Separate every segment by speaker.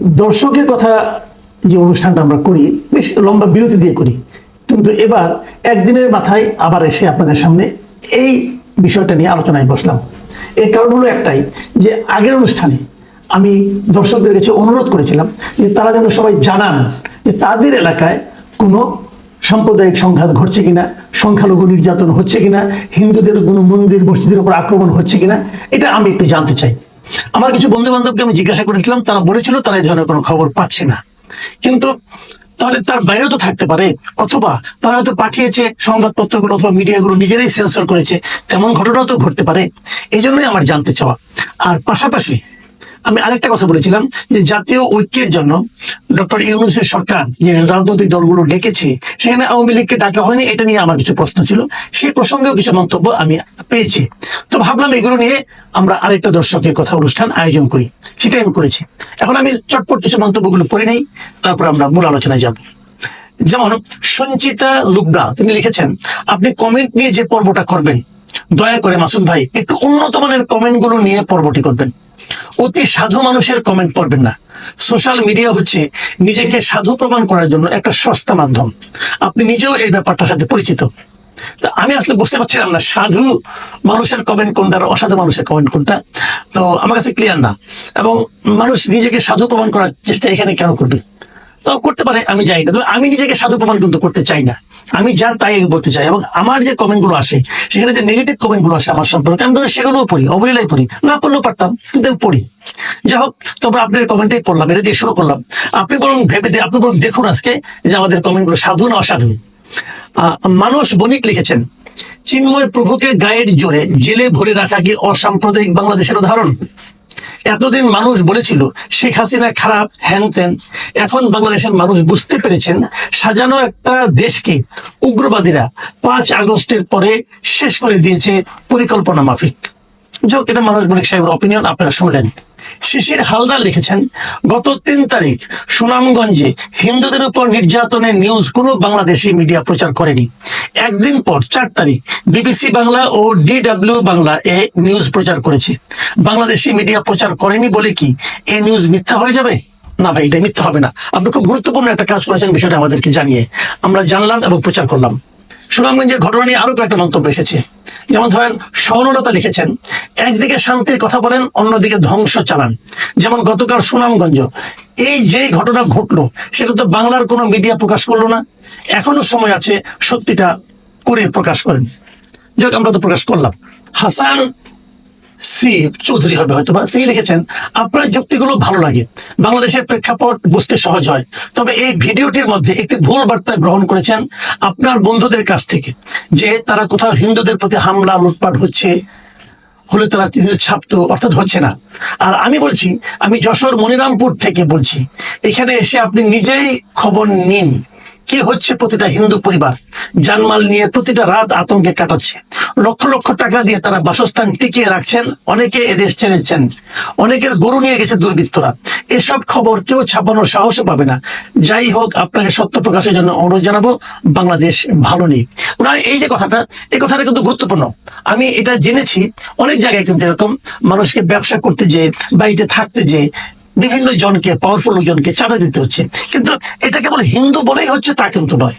Speaker 1: দর্শকের কথা যে অনুষ্ঠানটা আমরা করি, বেশ লম্বা বিরতি দিয়ে করি। কিন্তু এবার একদিনের মাথায় আবার এসে আপনাদের সামনে এই বিষয়টা নিয়ে আলোচনায় বসলাম। এর কারণ হলো একটাই, যে আগের অনুষ্ঠানে আমি দর্শকদের কাছে অনুরোধ করেছিলাম যে তারা যেন সবাই জানান যে তাদের এলাকায় কোনো সাম্প্রদায়িক সংঘাত ঘটছে কিনা, সংখ্যালঘু নির্যাতন হচ্ছে কিনা, হিন্দুদের কোনো মন্দির, মসজিদের উপর আক্রমণ হচ্ছে কিনা, এটা আমি একটু জানতে চাই। আমার কিছু বন্ধু বান্ধবকে আমি জিজ্ঞাসা করেছিলাম, তারা বলেছিল তারা এই ধরনের কোনো খবর পাচ্ছে না। কিন্তু তাহলে তার বাইরেও তো থাকতে পারে, অথবা তারা হয়তো পাঠিয়েছে সংবাদপত্রগুলো অথবা মিডিয়াগুলো নিজেরাই সেন্সর করেছে, তেমন ঘটনাও তো ঘটতে পারে। এই জন্যই আমার জানতে চাওয়া। আর পাশাপাশি আমি আরেকটা কথা বলেছিলাম যে জাতীয় ঐক্যের জন্য ডক্টর ইউনুসের সরকার যে রাজনৈতিক দলগুলো ডেকেছে, সেখানে আওয়ামী লীগকে ডাকা হয়নি, এটা নিয়ে আমার কিছু প্রশ্ন ছিল। সেই প্রসঙ্গেও কিছু মন্তব্য আমি পেয়েছি। তো ভাবলাম এগুলো নিয়ে আমরা আরেকটা দর্শকের কথা অনুষ্ঠান আয়োজন করি। সেটাই আমি করেছি। এখন আমি চটপট কিছু মন্তব্যগুলো পড়ে নেই, তারপর আমরা মূল আলোচনায় যাব। যেমন সঞ্চিতা লুবনা তিনি লিখেছেন, আপনি কমেন্ট নিয়ে যে পর্বটা করবেন, দয়া করে মাসুদ ভাই, একটু উন্নত মানের কমেন্টগুলো নিয়ে পর্বটি করবেন। অতি সাধু মানুষের কমেন্ট পড়বেন না। সোশ্যাল মিডিয়া হচ্ছে নিজেকে সাধু প্রমাণ করার জন্য একটা সস্তা মাধ্যম। আপনি নিজেও এই ব্যাপারটার সাথে পরিচিত। তা আমি আসলে বুঝতে পারছিলাম না, সাধু মানুষের কমেন্ট কোনটা আর অসাধু মানুষের কমেন্ট কোনটা? তো আমার কাছে ক্লিয়ার না। এবং মানুষ নিজেকে সাধু প্রমাণ করার চেষ্টা এখানে কেন করবে? তো করতে পারে, আমি যাই না। আমি নিজেকে সাধু প্রমাণ কিন্তু করতে চাই না। আমি যা তাই আমি বলতে চাই। এবং আমার যে কমেন্টগুলো আসে, সেখানে যে নেগেটিভ কমেন্টগুলো আসে আমার সম্পর্কে, আমি কিন্তু সেগুলোও পড়ি অবলীলাই পড়ি। না পড়লেও পারতাম, কিন্তু আমি পড়ি। যাই হোক তবে আপনার কমেন্টটাই পড়লাম, এটা দিয়ে শুরু করলাম। আপনি বরং ভেবে দে- আপনি বরং দেখুন আজকে যে আমাদের কমেন্টগুলো সাধু না অসাধু। মানুষ বণিক লিখেছেন, চিন্ময় প্রভুকে গায়ের জোরে জেলে ভরে রাখা কি অসাম্প্রদায়িক বাংলাদেশের উদাহরণ? এতদিন মানুষ বলেছিল, শেখ হাসিনা খারাপ হ্যান এখন বাংলাদেশের মানুষ বুঝতে পেরেছেন, সাজানো একটা দেশকে উগ্রবাদীরা পাঁচ আগস্টের পরে শেষ করে দিয়েছে পরিকল্পনা মাফিক। যোগ এটা মানুষ বণিক সাহেবের অপিনিয়ন আপনারা শুনলেন। শিশির হালদার লিখেছেন, গত তিন তারিখ সুনামগঞ্জে হিন্দুদের উপর নির্যাতনের নিউজ কোনো বাংলাদেশি মিডিয়া প্রচার করেনি। একদিন পর চার তারিখ বিবিসি বাংলা ও ডিডব্লিউ বাংলা এ নিউজ প্রচার করেছে। বাংলাদেশি মিডিয়া প্রচার করেনি বলে কি এই নিউজ মিথ্যা হয়ে যাবে? না ভাই, এটা মিথ্যা হবে না। আপনি খুব গুরুত্বপূর্ণ একটা কাজ করেছেন বিষয়টা আমাদেরকে জানিয়ে। আমরা জানলাম এবং প্রচার করলাম। সুনামগঞ্জের ঘটনা নিয়ে আরও কয়েকটা মন্তব্য এসেছে। যেমন ধরেন সহনলতা লিখেছেন, একদিকে শান্তির কথা বলেন, অন্যদিকে ধ্বংস চালান। যেমন গতকাল সুনামগঞ্জ, এই যে ঘটনা ঘটলো, সেটা তো বাংলার কোনো মিডিয়া প্রকাশ করল না। এখনও সময় আছে সত্যিটা করে প্রকাশ করেন। যাক আমরা তো প্রকাশ করলাম। হাসান চৌধুরী হবে হয়তো বা। তিনি লিখেছেন, আপনার যুক্তিগুলো ভালো লাগে। বাংলাদেশের প্রেক্ষাপট বুঝতে সহজ হয়। তবে এই ভিডিওটির মধ্যে একটি ভুল বার্তা গ্রহণ করেছেন আপনার বন্ধুদের কাছ থেকে, যে তারা কোথাও হিন্দুদের প্রতি হামলা, লুটপাট হচ্ছে, হলে তারা তিনি ছাপতো, অর্থাৎ হচ্ছে না। আর আমি বলছি, আমি যশোর, মনিরামপুর থেকে বলছি, এখানে এসে আপনি নিজেই খবর নিন। কি হচ্ছে প্রতিটা হিন্দু পরিবার? জানমাল নিয়ে প্রতিটা রাত আতঙ্কে কাটাচ্ছে। লক্ষ লক্ষ টাকা দিয়ে তারা বাসস্থান টিকিয়ে রাখছেন, অনেকে এদেশ ছেড়েছেন। অনেকের গরু নিয়ে গেছে দুর্বৃত্তরা। এসব খবর কেউ ছাপানোর সাহসও পাবে না। যাই হোক, আপনাকে সত্য প্রকাশের জন্য অনুরোধ জানাব, বাংলাদেশ ভালো নেই। ওনার এই যে কথাটা এই কথাটা কিন্তু গুরুত্বপূর্ণ। আমি এটা জেনেছি, অনেক জায়গায় কিন্তু এরকম মানুষকে ব্যবসা করতে যে বাড়িতে থাকতে যে বিভিন্ন জনকে পাওয়ারফুল লোকজনকে চাঁদা দিতে হচ্ছে। কিন্তু এটা কেবল হিন্দু বলেই হচ্ছে, তা কিন্তু নয়।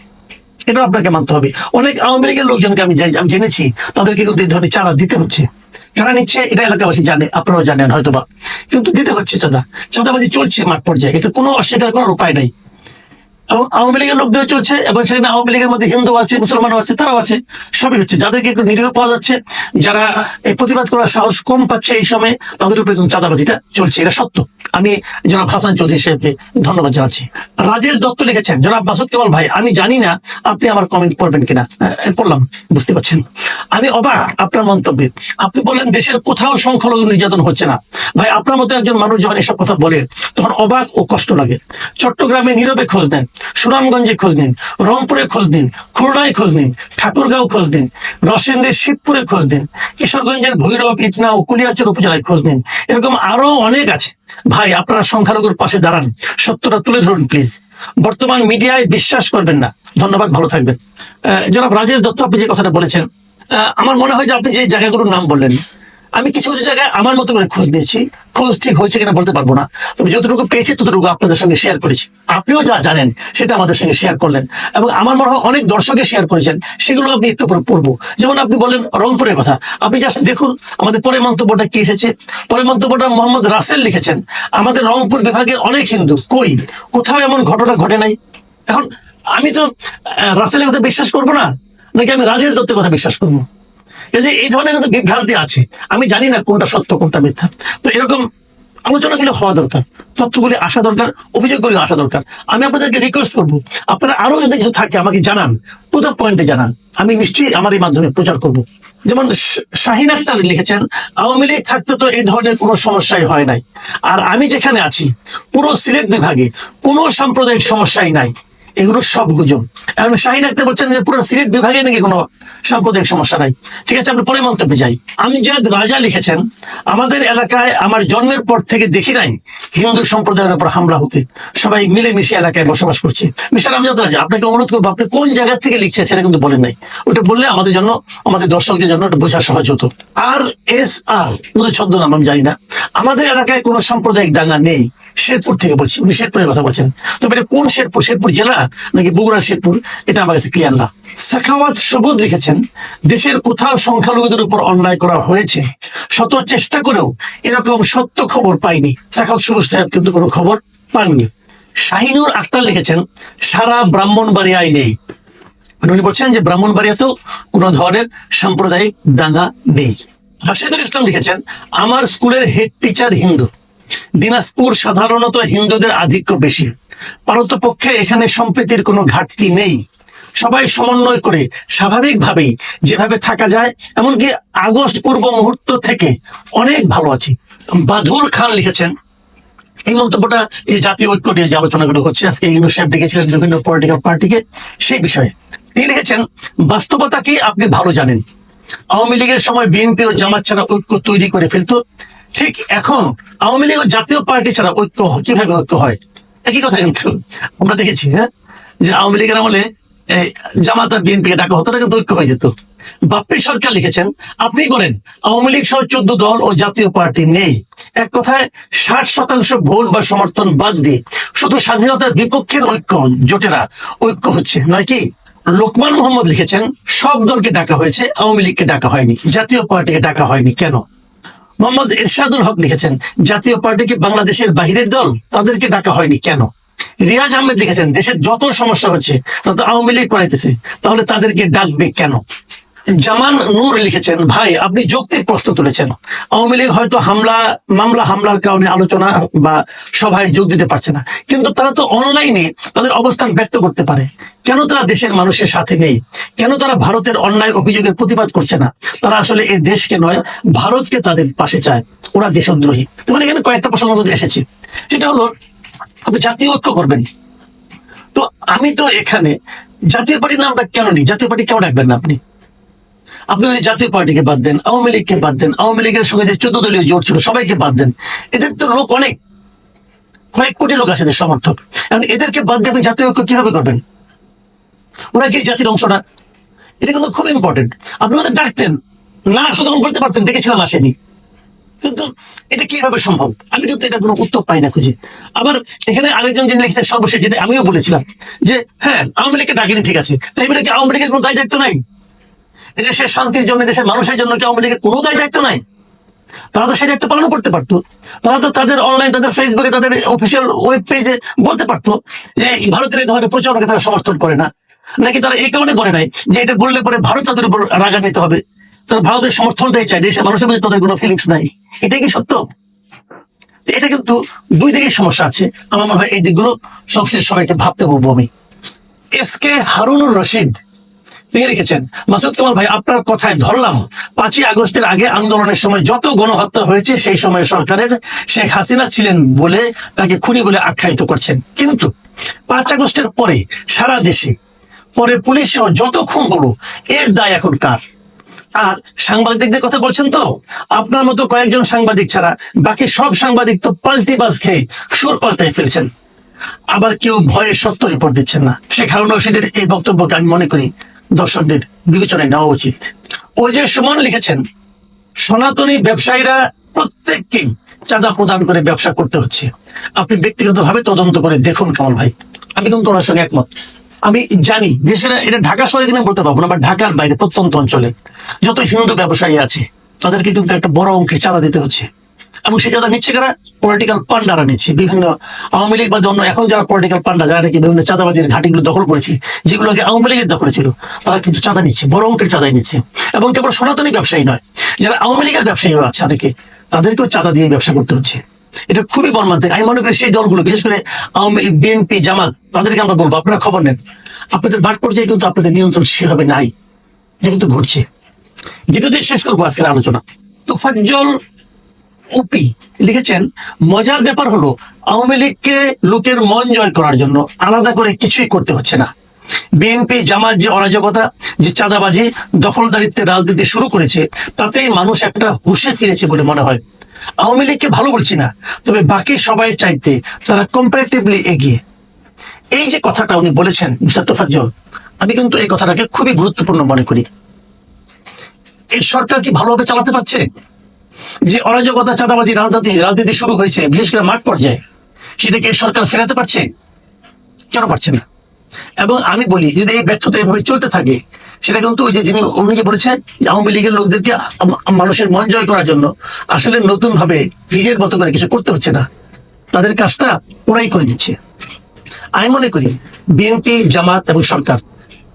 Speaker 1: এটা আপনাকে মানতে হবে। অনেক আওয়ামী লীগের লোকজনকে আমি আমি জেনেছি, তাদেরকে কিন্তু এই ধরনের চাঁদা দিতে হচ্ছে। যারা নিচ্ছে, এটা এলাকাবাসী জানে, আপনারাও জানেন হয়তোবা। কিন্তু দিতে হচ্ছে চাঁদা। চাঁদাবাজি চলছে মাঠ পর্যায়ে এটা কোনো অস্বীকার করার উপায় নাই। এবং আওয়ামী লীগের লোকদের চলছে এবং সেখানে আওয়ামী লীগের মধ্যে হিন্দু আছে, মুসলমানও আছে, তারাও আছে, সবই হচ্ছে। যাদেরকে একটু নিরীহ পাওয়া যাচ্ছে, যারা এই প্রতিবাদ করার সাহস কম পাচ্ছে এই সময়, তাদের উপরে কিন্তু চাঁদাবাজিটা চলছে, এটা সত্য। আমি জনাব হাসান চৌধুরী সাহেবকে ধন্যবাদ জানাচ্ছি। রাজেশ দত্ত লিখেছেন, জনাব মাসুদ কেবল ভাই? আমি জানি না, আপনি আমার কমেন্ট পড়বেন কিনা? পড়লাম, বুঝতে পারছেন। আমি অবাক আপনার মন্তব্যে। আপনি বললেন দেশের কোথাও সংখ্যালঘু নির্যাতন হচ্ছে না। ভাই, আপনার মতো একজন মানুষ যখন এসব কথা বলেন তখন অবাক ও কষ্ট লাগে। চট্টগ্রামে নীরবে খোঁজ নেন। সুনামগঞ্জে খোঁজ নিন রংপুরে খোঁজ নিন খুলনায় খোঁজ নিন ঠাকুরগাঁও খোঁজ নিন রসেন্দের শিবপুরে খোঁজ নিন কিশোরগঞ্জের ভৈরব ইটনা ও কুলিয়ারচর উপজেলায় খোঁজ নিন। এরকম আরও অনেক আছে। ভাই আপনারা সংখ্যালঘুর পাশে দাঁড়ান সত্যটা তুলে ধরুন প্লিজ বর্তমান মিডিয়ায় বিশ্বাস করবেন না। ধন্যবাদ ভালো থাকবেন। আহ, জনাব রাজেশ দত্ত আপনি যে কথাটা বলেছেন আমার মনে হয় যে আপনি যে জায়গাগুলোর নাম বললেন আমি কিছু কিছু জায়গায় আমার মতো করে খোঁজ নিয়েছি, খোঁজ ঠিক হয়েছে কিনা বলতে পারব না। তবে যতটুকু পেয়েছি, ততটুকু আপনাদের সঙ্গে শেয়ার করেছি। আপনিও যা জানেন, সেটা আমাদের সঙ্গে শেয়ার করলেন। এবং আমার মনে হয় অনেক দর্শকে শেয়ার করেছেন, সেগুলো আপনি একটু পরে পড়ব। যেমন আপনি বললেন রংপুরের কথা। আপনি জাস্ট দেখুন, আমাদের পরে মন্তব্যটা কি এসেছে। পরে মন্তব্যটা মোহাম্মদ রাসেল লিখেছেন, আমাদের রংপুর বিভাগে অনেক হিন্দু। কই? কোথাও এমন ঘটনা ঘটে নাই? এখন, আমি তো রাসেলের কথা বিশ্বাস করব না, নাকি আমি রাজেশ দত্তের কথা বিশ্বাস করব? এই এই ধরনের কিন্তু বিভ্রান্তি আছে। আমি জানি না কোনটা সত্য, কোনটা মিথ্যা। তো এরকম আলোচনাগুলো হওয়া দরকার, তথ্যগুলি আসা দরকার, অভিযোগগুলি আসা দরকার। আমি আপনাদেরকে রিকোয়েস্ট করব, আপনারা আরও যদি কিছু থাকে আমাকে জানান, প্রথম পয়েন্টে জানান। আমি নিশ্চয়ই আমার এই মাধ্যমে প্রচার করব। যেমন শাহিন আক্তার লিখেছেন, আওয়ামী লীগ থাকতে তো এই ধরনের কোনো সমস্যাই হয় নাই। আর আমি যেখানে আছি, পুরো সিলেট বিভাগে কোনো সাম্প্রদায়িক সমস্যাই নাই। এগুলো সব গুজব। এখন শাহিন আক্তার বলছেন যে পুরো সিলেট বিভাগে নাকি কোনো সাম্প্রদায়িক সমস্যা নাই। ঠিক আছে, আমরা পরে মন্তব্যে যাই। আমি জাদ রাজা লিখেছেন, আমাদের এলাকায় আমার জন্মের পর থেকে দেখি নাই হিন্দু সম্প্রদায়ের উপর হামলা হতে। সবাই মিলেমিশে এলাকায় বসবাস করছে। মিস্টার আমজাদ রাজা, আপনাকে অনুরোধ করব, আপনি কোন জায়গা থেকে লিখছেন সেটা কিন্তু বলেন নাই। ওটা বললে আমাদের জন্য, আমাদের দর্শকদের জন্য একটা বোঝা সহজ হতো। আর এস আর, ওদের ছদ্মনাম আমি জানি না, আমাদের এলাকায় কোনো সাম্প্রদায়িক দাঙ্গা নেই। শেরপুর থেকে বলছি। উনি শেরপুরের কথা বলছেন। তবে এটা কোন শেরপুর? শেরপুর জেলা নাকি বগুড়ার শেরপুর? এটা আমার কাছে ক্লিয়ার না। সাখাওয়াত সবুজ লিখেছেন, দেশের কোথাও সংখ্যালঘুদের উপর অন্যায় করা হয়েছে। শত চেষ্টা করেও এরকম সত্য খবর পাইনি। সাখাওয়াত সবুজ সাহেব কিন্তু কোনো খবর পাননি। শাহিনুর আক্তার লিখেছেন, সারা ব্রাহ্মণবাড়িয়ায় নেই। মানে উনি বলছেন যে ব্রাহ্মণবাড়িয়াতেও কোনো ধরনের সাম্প্রদায়িক দাঙ্গা নেই। রাশেদুল ইসলাম লিখেছেন, আমার স্কুলের হেড টিচার হিন্দু। দিনাজপুর সাধারণত হিন্দুদের আধিক্য বেশি। পারতপক্ষে এখানে সম্প্রীতির কোনো ঘাটতি নেই। সবাই সমন্বয় করে, স্বাভাবিকভাবেই যেভাবে থাকা যায়, এমনকি আগস্ট পূর্ব মুহূর্ত থেকে অনেক ভালো আছি। বাদুল খান লিখেছেন, এই মন্তব্যটা এই জাতীয় ঐক্য নিয়ে যে আলোচনাগুলো হচ্ছে, আজকে ইউনুস সাহেব ডেকেছিলেন বিভিন্ন পলিটিক্যাল পার্টিকে সেই বিষয়ে। তিনি লিখেছেন, বাস্তবতা কি আপনি ভালো জানেন? আওয়ামী লীগের সময় বিএনপি ও জামাত ছাড়া ঐক্য তৈরি করে ফেলতো ঠিক এখন আওয়ামী লীগ জাতীয় পার্টি ছাড়া ঐক্য কীভাবে ঐক্য হয়? একই কথা কিন্তু আমরা দেখেছি হ্যাঁ? যে আওয়ামী লীগের আমলে জামাত আর বিএনপিকে ডাকা হতো না, কিন্তু ঐক্য হয়ে যেত। বাপ্পি সরকার লিখেছেন, আপনি বলেন, আওয়ামী লীগ সহ চোদ্দ দল ও জাতীয় পার্টি নেই। এক কথায়, ষাট শতাংশ ভোট বা সমর্থন বাদ দিয়ে শুধু স্বাধীনতার বিপক্ষের ঐক্য জোটেরা ঐক্য হচ্ছে। নয় কি? লোকমান মোহাম্মদ লিখেছেন, সব দলকে ডাকা হয়েছে, আওয়ামী লীগকে ডাকা হয়নি, জাতীয় পার্টিকে ডাকা হয়নি। কেন? মোহাম্মদ এরশাদুল হক লিখেছেন, জাতীয় পার্টি কি বাংলাদেশের বাহিরের দল তাদেরকে ডাকা হয়নি কেন? রিয়াজ আহমেদ লিখেছেন, দেশের যত সমস্যা হচ্ছে তত আওয়ামী লীগ করাইতেছে, তাহলে তাদেরকে ডাকবে কেন? জামান নূর লিখেছেন, ভাই, আপনি যৌক্তিক প্রশ্ন তুলেছেন। আওয়ামী লীগ হয়তো হামলা, মামলা হামলার কারণে আলোচনা বা সভায় যোগ দিতে পারছে না। কিন্তু তারা তো অনলাইনে তাদের অবস্থান ব্যক্ত করতে পারে। কেন তারা দেশের মানুষের সাথে নেই? কেন তারা ভারতের অন্যায় অভিযোগের প্রতিবাদ করছে না? তারা আসলে এই দেশকে নয়, ভারতকে তাদের পাশে চায়। ওরা দেশদ্রোহী। মানে এখানে কয়েকটা প্রসঙ্গ এসেছে। সেটা হলো, আপনি জাতীয় ঐক্য করবেন। তো আমি তো এখানে, জাতীয় পার্টির নামটা কেন নেই? জাতীয় পার্টি কেন রাখবেন না আপনি? আপনি ওই জাতীয় পার্টিকে বাদ দেন, আওয়ামী লীগকে বাদ দেন, আওয়ামী লীগের সঙ্গে যে চোদ্দ দলীয় জোট ছিল সবাইকে বাদ দেন, এদের তো লোক অনেক, কয়েক কোটি লোক আছে এদের সমর্থক। এখন এদেরকে বাদ দিয়ে আপনি জাতীয় ঐক্য কীভাবে করবেন? ওরা কি জাতির অংশ না? এটা কিন্তু খুব ইম্পর্টেন্ট আপনি ওদের ডাকতেন, না তখন বলতে পারতেন ডেকেছিলাম আসেনি। কিন্তু এটা কীভাবে সম্ভব? আমি কিন্তু এটা কোনো উত্তর পাই না খুঁজে। আবার এখানে আরেকজন যিনি লিখেছেন, সর্বশেষ যেটা আমিও বলেছিলাম যে হ্যাঁ আওয়ামী লীগকে ডাকেনি ঠিক আছে। তাই বলে কি আওয়ামী লীগের কোনো দায় দায়িত্ব নাই? দেশের শান্তির জন্য দেশের মানুষের জন্য কি আওয়ামী লীগের কোনো দায় দায়িত্ব নাই? তারা তো সেই দায়িত্ব পালন করতে পারতো। তারা তো তাদের অনলাইন তাদের ফেসবুকে তাদের অফিসিয়াল ওয়েব পেজে বলতে পারতো যে ভারতের এই ধরনের প্রচারণাকে তারা সমর্থন করে না। নাকি তারা এই কারণে করে নাই যে এটা বললে পরে ভারত তাদের উপর রাগান্বিত হবে? তারা ভারতের সমর্থনটাই চায় দেশের মানুষের মধ্যে তাদের কোনো ফিলিংস নাই। এটাই কি সত্য? এটা কিন্তু দুই দিকেই সমস্যা আছে। আমার মনে হয় এই দিকগুলো সংশ্লিষ্ট সবাইকে ভাবতে বলব আমি। এস কে হারুনুর রশিদ তিনি লিখেছেন, মাসুদ কামাল ভাই, আপনার কথায় ধরলাম, পাঁচই আগস্টের আগে আন্দোলনের সময় যত গণহত্যা হয়েছে, সেই সময় সরকারের শেখ হাসিনা ছিলেন বলে তাকে খুনি বলে আখ্যায়িত করছেন। কিন্তু পাঁচ আগস্টের পরে সারা দেশে, পরে পুলিশ সহ যত খুন হলো, এর দায় এখন কার? আর সাংবাদিকদের কথা বলছেন তো, আপনার মতো কয়েকজন সাংবাদিক ছাড়া বাকি সব সাংবাদিক তো পাল্টি বাজ খেয়ে সুর পাল্টাই ফেলছেন। আবার কেউ ভয়ে সত্য রিপোর্ট দিচ্ছেন না। শেখ হারুন রশিদের এই বক্তব্যকে আমি মনে করি দর্শকদের বিবেচনায় নেওয়া উচিত। ওই যে সুমন লিখেছেন, সনাতনী ব্যবসায়ীরা প্রত্যেককেই চাঁদা প্রদান করে ব্যবসা করতে হচ্ছে। আপনি ব্যক্তিগতভাবে তদন্ত করে দেখুন কামাল ভাই আমি কিন্তু ওনার সঙ্গে একমত। আমি জানি, বিশেষ এটা ঢাকা শহরে কিনা বলতে পারব না, বা ঢাকার বাইরে প্রত্যন্ত অঞ্চলে যত হিন্দু ব্যবসায়ী আছে, তাদেরকে কিন্তু একটা বড় অঙ্কের চাঁদা দিতে হচ্ছে। এবং সেই চাঁদা নিচ্ছে কারা? পলিটিক্যাল পান্ডারা নিচ্ছে। বিভিন্ন আওয়ামী লীগ বা অন্য এখন যারা পলিটিক্যাল পান্ডা যারা নাকি বিভিন্ন চাঁদাবাজির ঘাটিগুলো দখল করেছে যেগুলো আগে আওয়ামী লীগের দখলে ছিল, তারা কিন্তু চাঁদা নিচ্ছে, বড় অঙ্কের চাঁদাই নিচ্ছে। এবং কেবল সনাতনী ব্যবসায়ী নয়, যারা আওয়ামী লীগের ব্যবসায়ীও আছে অনেকে, তাদেরকেও চাঁদা দিয়ে ব্যবসা করতে হচ্ছে। এটা খুবই মর্মান্তিক। আমি মনে করি সেই দলগুলো, বিশেষ করে আওয়ামী বিএনপি, জামাত, তাদেরকে আমরা বলব, আপনারা খবর নেন। আপনাদের মাঠ পর্যায়ে কিন্তু আপনাদের নিয়ন্ত্রণ সেভাবে নাই, এটা কিন্তু ঘটছে। যেটা দিয়ে শেষ করব আজকের আলোচনা। তোফাজ্জল ওপি। লিখেছেন, মজার ব্যাপার হলো, আওয়ামী লীগকে লোকের মন জয় করার জন্য আলাদা করে কিছুই করতে হচ্ছে না। বিএনপি, জামাত যে অরাজকতা, যে চাঁদাবাজি দখলদারিত্বে রাজনীতি শুরু করেছে, তাতেই মানুষ একটা হুশে ফিরেছে বলে মনে হয়। আওয়ামী লীগকে ভালো বলছি না, তবে বাকি সবাই চাইতে তারা কম্পারেটিভলি এগিয়ে। এই যে কথাটা উনি বলেছেন, মিস্টার তোফাজ্জল, আমি কিন্তু এই কথাটাকে খুবই গুরুত্বপূর্ণ মনে করি। এই সরকার কি ভালোভাবে চালাতে পারছে? যে অরাজকতা চাঁদাবাজি রাজনীতি রাজনীতি শুরু হয়েছে, বিশেষ করে মাঠ পর্যায়ে, সেটাকে সরকার ফেরাতে পারছে? কেন পারছে না? এবং আমি বলি, যদি এই ব্যর্থতা এভাবে চলতে থাকে, সেটা কিন্তু ওই যে যিনি উনি যে বলেছেন যে আওয়ামী লীগের লোকদেরকে মানুষের মন জয় করার জন্য আসলে নতুন ভাবে নিজের মতো করে কিছু করতে হচ্ছে না। তাদের কাজটা ওরাই করে দিচ্ছে। আমি মনে করি, বিএনপি, জামাত এবং সরকার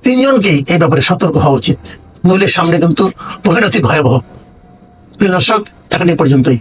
Speaker 1: তিনজনকেই এই ব্যাপারে সতর্ক হওয়া উচিত। নইলে সামনে কিন্তু পরিণতি ভয়াবহ। প্রিয় দর্শক এখন পর্যন্তই।